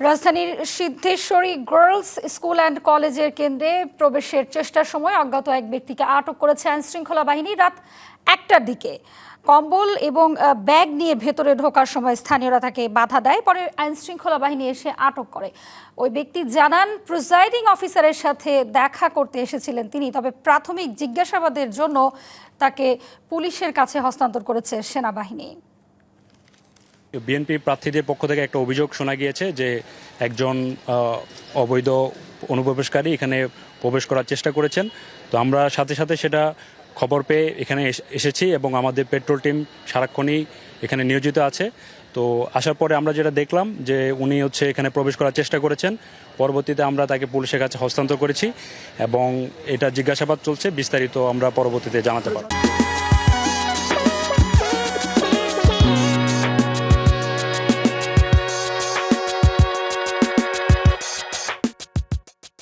রাজধানীর Siddheshwari girls school and কলেজের কেন্দ্রে প্রবেশের চেষ্টার সময় অজ্ঞাত এক ব্যক্তিকে আটক করেছে আইন শৃঙ্খলা বাহিনী রাত একটার দিকে। কম্বল এবং ব্যাগ নিয়ে ভেতরে ঢোকার সময় স্থানীয়রা তাকে বাধা দেয়, পরে আইন শৃঙ্খলা বাহিনী এসে আটক করে। ওই ব্যক্তি জানান প্রিজাইডিং অফিসারের সাথে দেখা করতে এসেছিলেন তিনি, তবে প্রাথমিক জিজ্ঞাসাবাদের জন্য তাকে পুলিশের কাছে হস্তান্তর করেছে সেনাবাহিনী। বিএনপি প্রার্থীদের পক্ষ থেকে একটা অভিযোগ শোনা গিয়েছে যে একজন অবৈধ অনুপ্রবেশকারী এখানে প্রবেশ করার চেষ্টা করেছেন। তো আমরা সাথে সাথে সেটা খবর পেয়ে এখানে এস- এসেছি এবং আমাদের পেট্রোল টিম সারাক্ষণই এখানে নিয়োজিত আছে। তো আসার পরে আমরা যেটা দেখলাম যে উনি হচ্ছে এখানে প্রবেশ করার চেষ্টা করেছেন। পরবর্তীতে আমরা তাকে পুলিশের কাছে হস্তান্তর করেছি এবং এটা জিজ্ঞাসাবাদ চলছে, বিস্তারিত আমরা পরবর্তীতে জানাতে পারব।